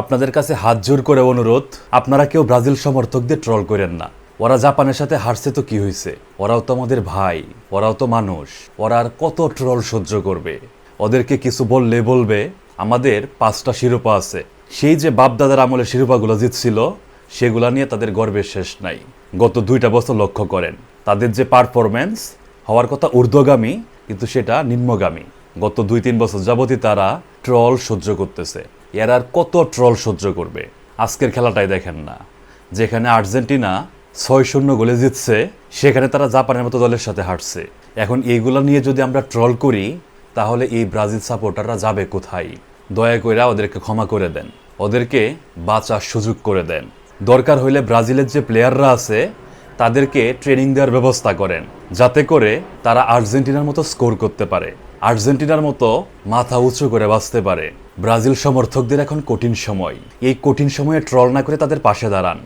আপনাদের কাছে হাত জোর করে অনুরোধ, আপনারা কেউ ব্রাজিল সমর্থকদের ট্রল করেন না। ওরা জাপানের সাথে হারছে তো কি হয়েছে ওরাও তো আমাদের ভাই, ওরাও তো মানুষ, ওরা আর কত ট্রল সহ্য করবে? ওদেরকে কিছু বললে বলবে, আমাদের পাঁচটা শিরোপা আছে। সেই যে বাপদাদার আমলে শিরোপাগুলো জিতছিল, সেগুলা নিয়ে তাদের গর্বের শেষ নাই। গত দুইটা বছর লক্ষ্য করেন, তাদের যে পারফরমেন্স হওয়ার কথা ঊর্ধ্বগামী, কিন্তু সেটা নিম্নগামী। গত দুই তিন বছর যাবতই তারা ট্রল সহ্য করতেছে। এর আর কত ট্রল সহ্য করবে? আজকের খেলাটাই দেখেন না। যেখানে আর্জেন্টিনা ছয় শূন্য গোলে জিতছে, সেখানে তারা জাপানের মতো দলের সাথে হাঁটছে এখন এইগুলো নিয়ে যদি আমরা ট্রল করি, তাহলে এই ব্রাজিল সাপোর্টাররা যাবে কোথায়? দয়া করে ওদেরকে ক্ষমা করে দেন। ওদেরকে বাঁচার সুযোগ করে দেন। দরকার হইলে ব্রাজিলের যে প্লেয়াররা আছে, তাদেরকে ট্রেনিং দেওয়ার ব্যবস্থা করেন। যাতে করে তারা আর্জেন্টিনার মতো স্কোর করতে পারে। আর্জেন্টিনার মতো মাথা উঁচু করে বাঁচতে পারে। ব্রাজিল সমর্থকদের এখন কঠিন সময়। এই কঠিন সময়ে ট্রল না করে তাদের পাশে দাঁড়ান।